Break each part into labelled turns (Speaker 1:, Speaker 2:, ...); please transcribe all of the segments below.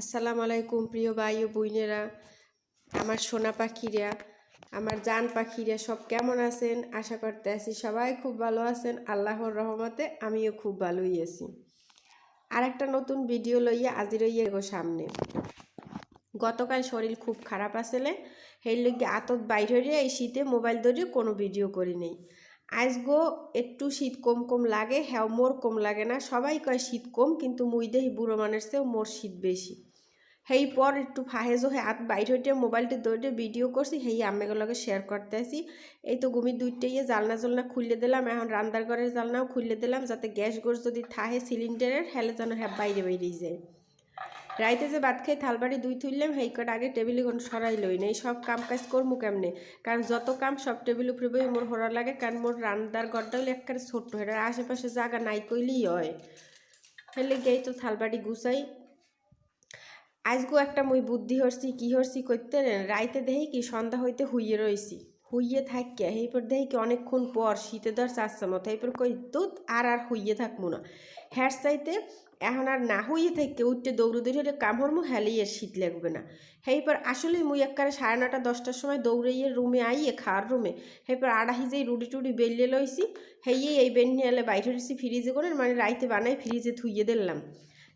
Speaker 1: আসসালামু আলাইকুম প্রিয় ভাই ও বোনেরা। আমার সোনা পাখিরা, আমার জান পাখিরা সব কেমন আছেন? আশা করতে আছি সবাই খুব ভালো আছেন। আল্লাহর রহমতে আমিও খুব ভালোই আছি। আর একটা নতুন ভিডিও লইয়া আজি রইয়া গো সামনে। গতকাল শরীর খুব খারাপ আসলে সেই লগে আতত বাইর হইয়া এই শীতে মোবাইল ধরে কোনো ভিডিও করি নেই। আজগো একটু শীত কম কম লাগে হ্যাঁ মোর কম লাগে না। সবাই কয় শীত কম, কিন্তু মুই দেহি বুড়ো মানুষ চেয়েও মোর শীত বেশি। হেই, পর একটু ফাহেজ হয়ে হাত বাইর হইতে মোবাইলটি দৌড়ে ভিডিও করছি, হেই আমেগুলোকে শেয়ার করতে আসি এই তো গুমি দুইটাই জালনা জালনা খুললে দিলাম, এখন রান্নার ঘরের জালনাও খুললে দিলাম, যাতে গ্যাস গোস যদি থাহে সিলিন্ডারের হেলে যেন হ্যাঁ বাইরে বেরিয়ে যায়। রাইতে যে ভাত খাই, থালবাড়ি দুই তুললাম সেই কটা আগে টেবিলে কোনো সরাই লই না এই সব কাম কাজ করব কেমনে? কারণ যত কাম সব টেবিল উপরে বই মোর হরা লাগে, কারণ মোর রান্নার ঘরটা হলে একবারে ছোট্ট এটার আশেপাশে জায়গা নাই কইলেই হয়। হেলে গেই তো থালবাড়ি গুছাই আজগো একটা মুই বুদ্ধি হরছি, কি হরছি করতে রাইতে দেহি কি সন্ধ্যা হইতে হুইয়ে রয়েছি হুইয়ে থাকিয়া এইপর দেহি কি অনেকক্ষণ পর শীতে ধর চাচ্ছে মতো এইপর কই দুধ আর আর হুইয়ে থাকব না। হ্যার চাইতে এখন আর না হুইয়ে থেকে উঠতে দৌড়ে দৌড়ে হলে কামড়মু হেলেই আর শীত লাগবে না। সেইপর আসলে মুই একবারে সাড়ে নটা দশটার সময় দৌড়াইয়ে রুমে আইয়ে খাওয়ার রুমে সেইপর আড়াহি যেই রুটি টুটি বেলিয়ে লইছি, হেইয়ে এই বেন্নি এলে বাইরে ফ্রিজে করে মানে রাইতে বানাই ফ্রিজে থুইয়ে দিলাম।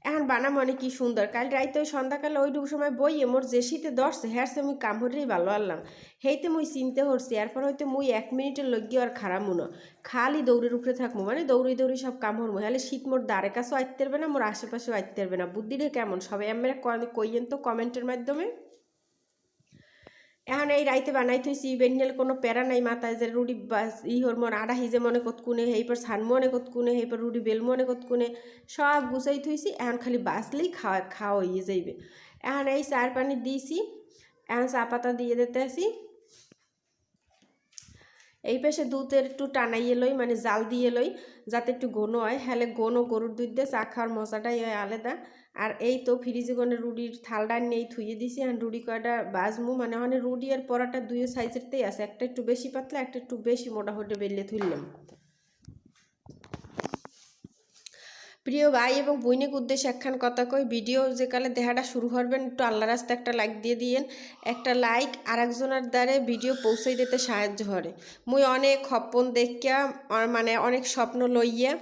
Speaker 1: এখন বানাম অনেক কি সুন্দর। কাল রাইতে ওই সন্ধ্যাকালে ওইটুকু সময় বইয়ে মোর যে শীতে দশছে হ্যারসে মুই কামড়েই ভালো আনলাম। হেইতে মুই চিনতে হরছি, এরপর হয়তো মুই এক মিনিটের লগ্গি আর খারাপ মুনো। খালি দৌড়ের উপরে থাকব মানে দৌড়ি দৌড়ি সব কাম হরমো হলে শীত মোর দ্বারে কাছেও আইতে পারবে না, মোর আশেপাশেও আইতে পারবে না। বুদ্ধিটা কেমন? সবাই আমরা কইয়েন তো কমেন্টের মাধ্যমে। এখন এই রাইতে বানাই থইছি বেনিয়াল কোনো প্যারা নাই মাথায়, যে রুডি ই হর মন, আড়া হিজে মনে কতকুনে হেইপর ছান মনে কতকুনে হেইপর রুডি বেল মনে কতকুনে সব গুছাই থইছি এখন খালি বাসলেই খাওয়া খাওয়া হইয়ে যাইবে। এখন এই চার পানি দিয়েছি এখন চা পাতা দিয়ে দিতে আসি। এই পাশে দুধের একটু টানাইয়ে লই মানে জাল দিয়ে লই, যাতে একটু ঘন হয় হ্যালে ঘন গরুর দুধ দিয়ে চা খাওয়ার মজাটাই হয় আলাদা। আর এই তো ফ্রিজে কোনো রুটির থালটা নেই থুয়ে দিছি আর রুডি কয়টা বাজমু মানে মানে রুডি আর পরাটা দুই সাইজেরতেই আছে, একটা একটু বেশি পাতলা, একটা একটু বেশি মোটা হতে বেললে তুললাম প্রিয় ভাই এবং বৈনিক উদ্দেশ্যে একখান কথা কই, ভিডিও যে কালে দেখাটা শুরু করবেন একটু আল্লাহ রাস্তা একটা লাইক দিয়ে দিয়েন, একটা লাইক আর একজনের দ্বারে ভিডিও পৌঁছে দিতে সাহায্য করে। মুই অনেক হপ্পন দেখিয়া মানে অনেক স্বপ্ন লইয়া,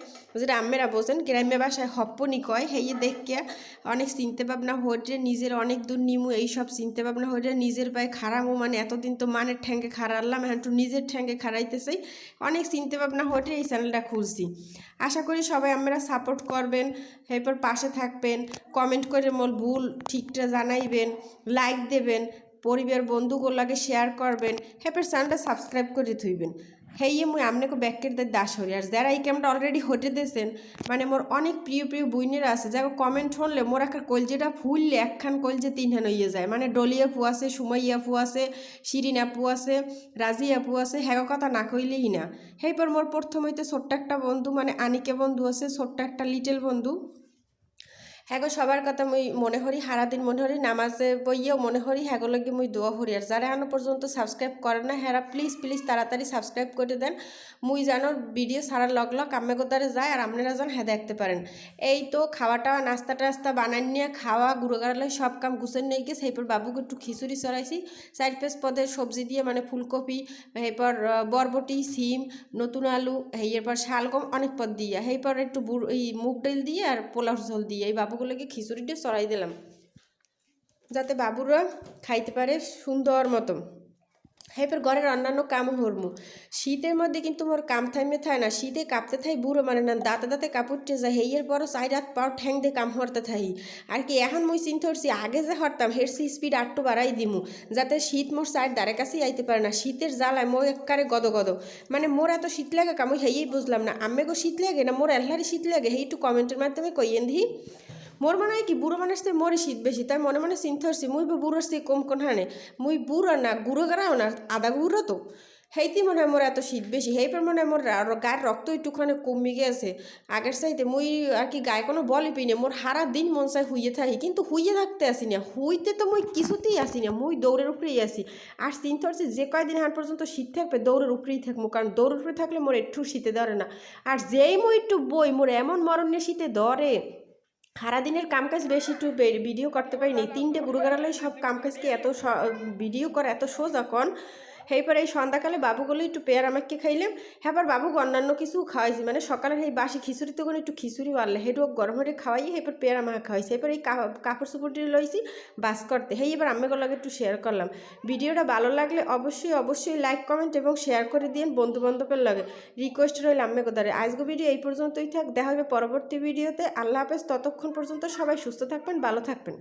Speaker 1: যেটা আম্মেরা বোঝেন, গ্রাম্য ভাষায় হপ্পনই কয় হেয়ে দেখিয়া অনেক চিনতে ভাবনা হইতে নিজের অনেক দূর নিমু এইসব চিনতে ভাবনা হইতে নিজের পায়ে খারামু মানে এতদিন তো মানের ঠ্যাঙ্গে খারালাম এখন একটু নিজের ঠ্যাঙ্গে খারাইতেছি অনেক চিনতে ভাবনা হইতে এই চ্যানেলটা খুলছি। আশা করি সবাই আমরা সাপোর্ট করবেন এরপর পাশে থাকবেন কমেন্ট করে মোর ভুল ঠিকটা জানাইবেন লাইক দেবেন পরিবার বন্ধুগুলোকে শেয়ার করবেন হেপের চ্যানেলটা সাবস্ক্রাইব করে থইবেন। হেইয়ে মুই আপনাকে ব্যাকের দের দাস হরি। আর যারা এই ক্যামটা অলরেডি হটে দিয়েছেন মানে মোর অনেক প্রিয় প্রিয় বইনেরা আছে যাকে কমেন্ট শুনলে মোর একটা কলজেটা ফুললে একখান কলজে তিনখান হইয়ে যায়। মানে ডলিয়া ফু আছে, সুমাইয়া ফু আছে, শিরিন আপু আছে রাজি আপু আছে হ্যাঁ কথা না কইলেই না। সেইপর মোর প্রথম হইতে ছোট্ট একটা বন্ধু মানে আনিকে বন্ধু আছে, ছোট্ট একটা লিটেল বন্ধু। হ্যাগো সবার কথা মুই মনে হরি হারাদিন মনে হরি নামাজে বইয়েও মনে হরি হ্যাগো লগে মুই দোয়া হরি আর যারা এখনও পর্যন্ত সাবস্ক্রাইব করে না হ্যাঁ প্লিজ প্লিজ তাড়াতাড়ি সাবস্ক্রাইব করে দেন। মুই জানো ভিডিও সারার লগ লগ আম্মে কোদারে যায় আর আপনারা যান হ্যাঁ দেখতে পারেন। এই তো খাওয়া টাওয়া নাস্তা টাস্তা বানান নিয়ে খাওয়া, গুঁড়ো গাড়ালে সব কাম গুছেন নিয়ে গিয়ে সেইপর বাবুকে একটু খিচুড়ি চড়াইছি। চার পেস পদের সবজি দিয়ে মানে ফুলকপি এরপর বরবটি, সিম, নতুন আলু এরপর শালগম অনেক পদ দিয়ে। এরপর একটু বুড়ো, এই মুগ ডাল দিয়ে আর পোলাও ঝোল দিয়ে। এই বাবুগুলোকে খিচুড়িটা চড়াই দিলাম। যাতে বাবুরা খাইতে পারে সুন্দর মতো এরপর ঘরের অন্যান্য কাম হরমু। শীতের মধ্যে কিন্তু মোর কাম থাইমে থায় না, শীতে কাঁপতে থাই বুড়ো মানে না, দাঁতে দাঁতে কাপড়টে যায় হেইয়ের পরও চাই রাত পাও ঠ্যাং দিয়ে কাম হরতে থাই। আর কি, এখন মুই চিন্তা করছি, আগে যে হরতাম হেরসি স্পিড আটটু বাড়াই দিমু, যাতে শীত মোর সাইড দ্বারে কাছেই আইতে পারে না। শীতের জ্বালায় মোর এককারে গদ গদ। মানে মোর এত শীত লাগে কামুই হেই বুঝলাম না। আমি গো শীত লাগে না, মোর এল্লারই শীত লাগে, হেই একটু কমেন্টের মাধ্যমে কইয়েন দিই মোর মনে হয় কি, বুড়ো মানুষ থেকে মোরে শীত বেশি, তাই মনে মনে চিন্তা করছি, মুই বা বুড়োর থেকে কম কোন হানে, মুই বুড়ো না, গুঁড়ো গাড়াও না আদা গুঁড়ো তো। হেইতি মনে হয় মোর এত শীত বেশি, হেইপর মনে হয় মোর গায়ের রক্ত একটুখানি কমে গেছে। আগের চাইতে মুই আর কি গায়ে কোনো বলই পিনে মোর হারা দিন মন চাই হুইয়ে থাকি, কিন্তু হুইয়ে থাকতে আসি না হুইতে তো মুই কিছুতেই আসি না, মুই দৌড়ের উপরেই আসি। আর চিন্তা করছি যে কয়দিন হান পর্যন্ত শীত থাকবে, দৌড়ের উপরেই থাকব, কারণ দৌড়ের উপরে থাকলে মোর একটু শীতে ধরে না। আর যেই মুই একটু বই, মোর এমন মরণে শীতে ধরে সারাদিনের কামকাজ বেশি একটু ভিডিও করতে পারিনি। তিনটে গুরুগারালয় সব কামকাজকে এত ভিডিও করা এত সোজা কন। সেইপর এই সন্ধ্যাকালে বাবুগুলো একটু পেয়ার আমাকে খাইলাম। হ্যাঁ বাবুকে অন্যান্য কিছু খাওয়াইছি মানে সকালের এই বাসি খিচুড়ি তখন একটু খিচুড়ি বাড়লে হেঁটু গরম হয়ে খাওয়াই এরপর পেয়ার আমাকে খাওয়াইছি। এরপর এই কাপড় চুপড়টি লইছি, বাস করতে। হেই এবার আমি লাগে একটু শেয়ার করলাম। ভিডিওটা ভালো লাগলে অবশ্যই অবশ্যই লাইক কমেন্ট এবং শেয়ার করে দিন বন্ধু বান্ধবের লাগে। রিকোয়েস্ট রইল আম্মে কোদারে আজকে ভিডিও এই পর্যন্তই থাক। দেখা হবে পরবর্তী ভিডিওতে। আল্লাহ হাফেজ। ততক্ষণ পর্যন্ত সবাই সুস্থ থাকবেন, ভালো থাকবেন।